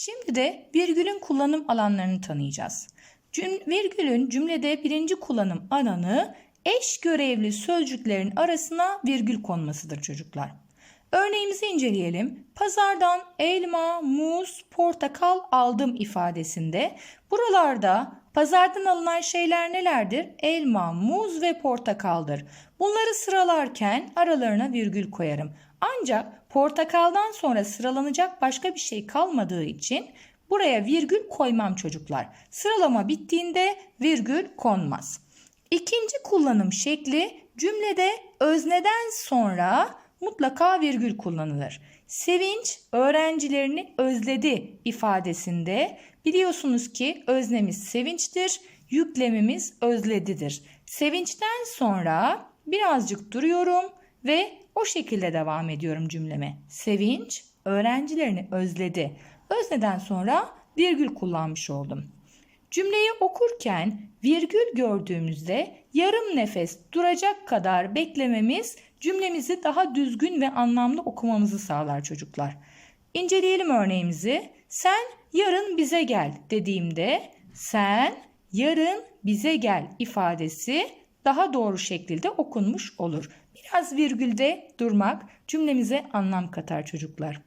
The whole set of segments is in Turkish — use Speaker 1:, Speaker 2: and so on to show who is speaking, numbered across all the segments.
Speaker 1: Şimdi de virgülün kullanım alanlarını tanıyacağız. Cüm- virgülün cümlede birinci kullanım alanı eş görevli sözcüklerin arasına virgül konmasıdır çocuklar. Örneğimizi inceleyelim. Pazardan elma, muz, portakal aldım ifadesinde buralarda pazardan alınan şeyler nelerdir? Elma, muz ve portakaldır. Bunları sıralarken aralarına virgül koyarım. Ancak portakaldan sonra sıralanacak başka bir şey kalmadığı için buraya virgül koymam çocuklar. Sıralama bittiğinde virgül konmaz. İkinci kullanım şekli cümlede özneden sonra mutlaka virgül kullanılır. Sevinç öğrencilerini özledi ifadesinde biliyorsunuz ki öznemiz sevinçtir, yüklemimiz özledidir. Sevinçten sonra birazcık duruyorum ve o şekilde devam ediyorum cümleme. Sevinç öğrencilerini özledi. Özneden sonra virgül kullanmış oldum. Cümleyi okurken virgül gördüğümüzde yarım nefes duracak kadar beklememiz cümlemizi daha düzgün ve anlamlı okumamızı sağlar çocuklar. İnceleyelim örneğimizi. Sen yarın bize gel dediğimde sen yarın bize gel ifadesi daha doğru şekilde okunmuş olur. Biraz virgülde durmak cümlemize anlam katar çocuklar.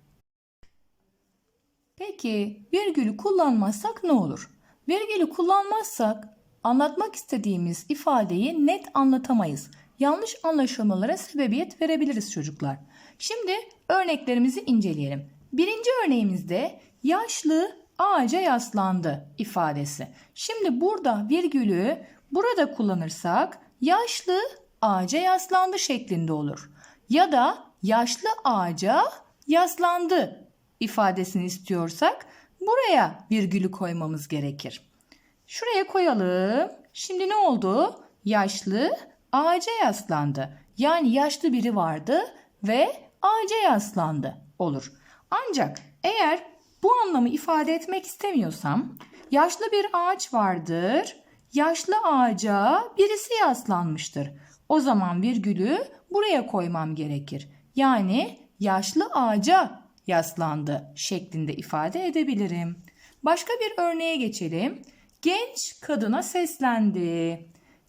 Speaker 1: Peki virgülü kullanmazsak ne olur? Virgülü kullanmazsak anlatmak istediğimiz ifadeyi net anlatamayız. Yanlış anlaşılmalara sebebiyet verebiliriz çocuklar. Şimdi örneklerimizi inceleyelim. Birinci örneğimizde yaşlı ağaca yaslandı ifadesi. Şimdi burada virgülü burada kullanırsak yaşlı ağaca yaslandı şeklinde olur. Ya da yaşlı ağaca yaslandı ifadesini istiyorsak buraya virgülü koymamız gerekir. Şuraya koyalım. Şimdi ne oldu? Yaşlı ağaca yaslandı. Yani yaşlı biri vardı ve ağaca yaslandı olur. Ancak eğer bu anlamı ifade etmek istemiyorsam yaşlı bir ağaç vardır. Yaşlı ağaca birisi yaslanmıştır. O zaman virgülü buraya koymam gerekir. Yani yaşlı ağaca yaslandı şeklinde ifade edebilirim. Başka bir örneğe geçelim. Genç kadına seslendi.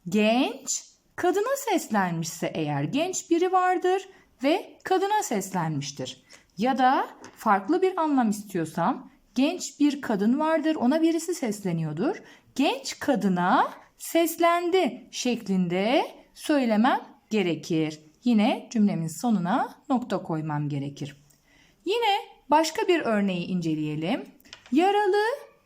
Speaker 1: Genç kadına seslenmişse eğer genç biri vardır ve kadına seslenmiştir. Ya da farklı bir anlam istiyorsam genç bir kadın vardır ona birisi sesleniyordur. Genç kadına seslendi şeklinde söylemem gerekir. Yine cümlemin sonuna nokta koymam gerekir. Yine başka bir örneği inceleyelim. Yaralı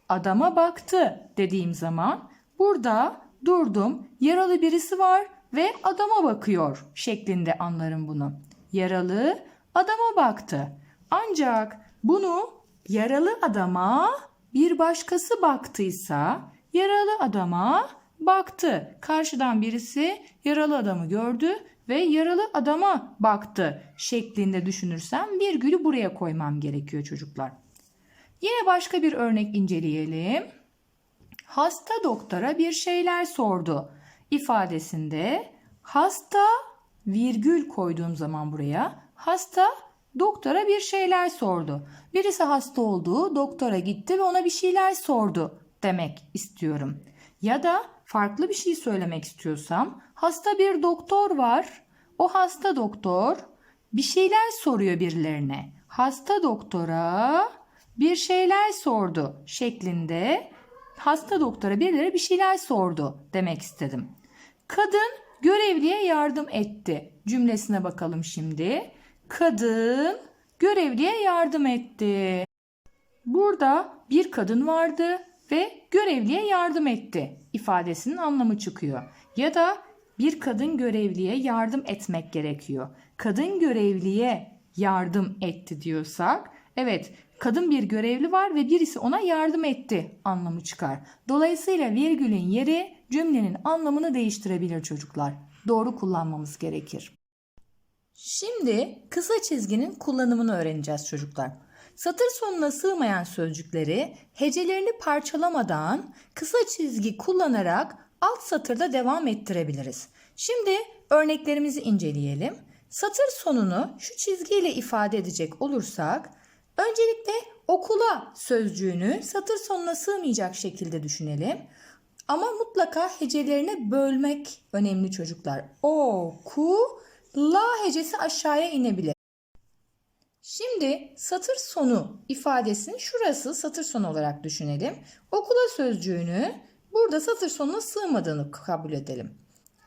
Speaker 1: adama baktı dediğim zaman burada durdum. Yaralı birisi var ve adama bakıyor şeklinde anlarım bunu. Yaralı adama baktı. Ancak bunu yaralı adama bir başkası baktıysa yaralı adama baktı. Karşıdan birisi yaralı adamı gördü ve yaralı adama baktı şeklinde düşünürsem virgülü buraya koymam gerekiyor çocuklar. Yine başka bir örnek inceleyelim. Hasta doktora bir şeyler sordu ifadesinde hasta virgül koyduğum zaman buraya hasta doktora bir şeyler sordu. Birisi hasta oldu, doktora gitti ve ona bir şeyler sordu demek istiyorum. Ya da farklı bir şey söylemek istiyorsam hasta bir doktor var. O hasta doktor bir şeyler soruyor birilerine. Hasta doktora bir şeyler sordu şeklinde hasta doktora birileri bir şeyler sordu demek istedim. Kadın görevliye yardım etti cümlesine bakalım şimdi. Kadın görevliye yardım etti. Burada bir kadın vardı ve görevliye yardım etti ifadesinin anlamı çıkıyor. Ya da bir kadın görevliye yardım etmek gerekiyor. Kadın görevliye yardım etti diyorsak evet kadın bir görevli var ve birisi ona yardım etti anlamı çıkar. Dolayısıyla virgülün yeri cümlenin anlamını değiştirebilir çocuklar. Doğru kullanmamız gerekir. Şimdi kısa çizginin kullanımını öğreneceğiz çocuklar. Satır sonuna sığmayan sözcükleri hecelerini parçalamadan kısa çizgi kullanarak alt satırda devam ettirebiliriz. Şimdi örneklerimizi inceleyelim. Satır sonunu şu çizgiyle ifade edecek olursak öncelikle okula sözcüğünü satır sonuna sığmayacak şekilde düşünelim. Ama mutlaka hecelerini bölmek önemli çocuklar. O, ku, la hecesi aşağıya inebilir. Şimdi satır sonu ifadesini şurası satır sonu olarak düşünelim. Okula sözcüğünü burada satır sonuna sığmadığını kabul edelim.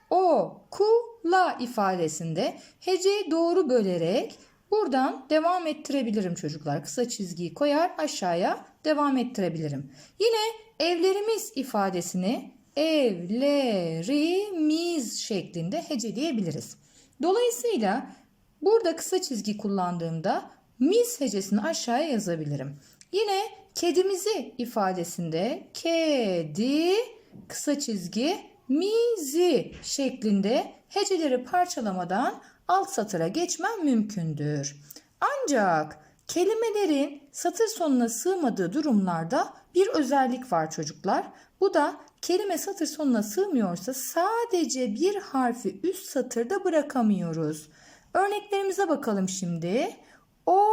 Speaker 1: O, ku, la ifadesinde heceyi doğru bölerek buradan devam ettirebilirim çocuklar. Kısa çizgiyi koyar aşağıya devam ettirebilirim. Yine evlerimiz ifadesini evlerimiz şeklinde heceleyebiliriz. Dolayısıyla burada kısa çizgi kullandığımda mis hecesini aşağıya yazabilirim. Yine kedimizi ifadesinde kedi kısa çizgi mizi şeklinde heceleri parçalamadan alt satıra geçmem mümkündür. Ancak kelimelerin satır sonuna sığmadığı durumlarda bir özellik var çocuklar. Bu da kelime satır sonuna sığmıyorsa sadece bir harfi üst satırda bırakamıyoruz. Örneklerimize bakalım şimdi. O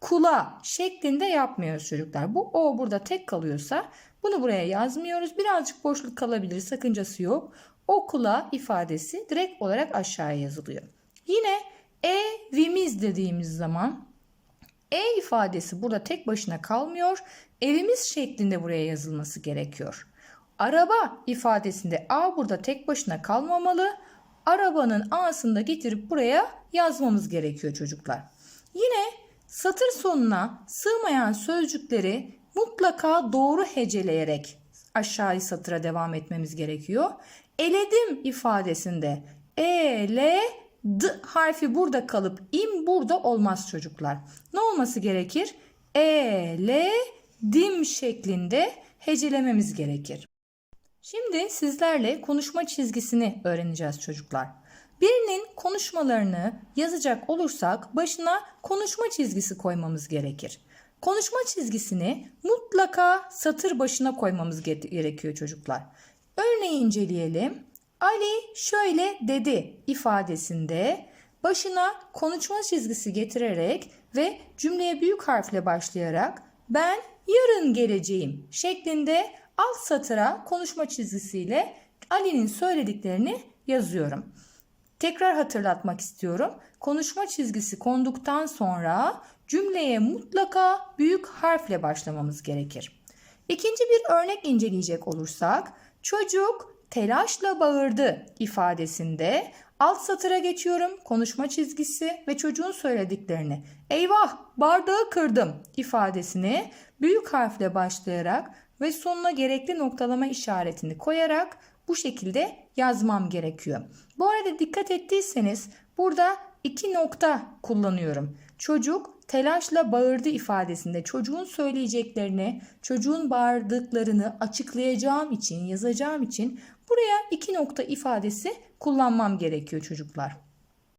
Speaker 1: kula şeklinde yapmıyoruz çocuklar. Bu o burada tek kalıyorsa bunu buraya yazmıyoruz. Birazcık boşluk kalabilir sakıncası yok. Okula ifadesi direkt olarak aşağıya yazılıyor. Yine evimiz dediğimiz zaman e ifadesi burada tek başına kalmıyor. Evimiz şeklinde buraya yazılması gerekiyor. Araba ifadesinde A burada tek başına kalmamalı. Arabanın A'sını getirip buraya yazmamız gerekiyor çocuklar. Yine satır sonuna sığmayan sözcükleri mutlaka doğru heceleyerek aşağıya satıra devam etmemiz gerekiyor. Eledim ifadesinde ele d harfi burada kalıp im burada olmaz çocuklar. Ne olması gerekir? Ele dim şeklinde hecelememiz gerekir. Şimdi sizlerle konuşma çizgisini öğreneceğiz çocuklar. Birinin konuşmalarını yazacak olursak başına konuşma çizgisi koymamız gerekir. Konuşma çizgisini mutlaka satır başına koymamız gerekiyor çocuklar. Örneği inceleyelim. Ali şöyle dedi ifadesinde başına konuşma çizgisi getirerek ve cümleye büyük harfle başlayarak ben yarın geleceğim şeklinde alt satıra konuşma çizgisiyle Ali'nin söylediklerini yazıyorum. Tekrar hatırlatmak istiyorum. Konuşma çizgisi konduktan sonra cümleye mutlaka büyük harfle başlamamız gerekir. İkinci bir örnek inceleyecek olursak çocuk telaşla bağırdı ifadesinde alt satıra geçiyorum konuşma çizgisi ve çocuğun söylediklerini eyvah bardağı kırdım ifadesini büyük harfle başlayarak ve sonuna gerekli noktalama işaretini koyarak bu şekilde yazmam gerekiyor. Bu arada dikkat ettiyseniz burada iki nokta kullanıyorum. Çocuk telaşla bağırdı ifadesinde çocuğun söyleyeceklerini, çocuğun bağırdıklarını açıklayacağım için, yazacağım için buraya iki nokta ifadesi kullanmam gerekiyor çocuklar.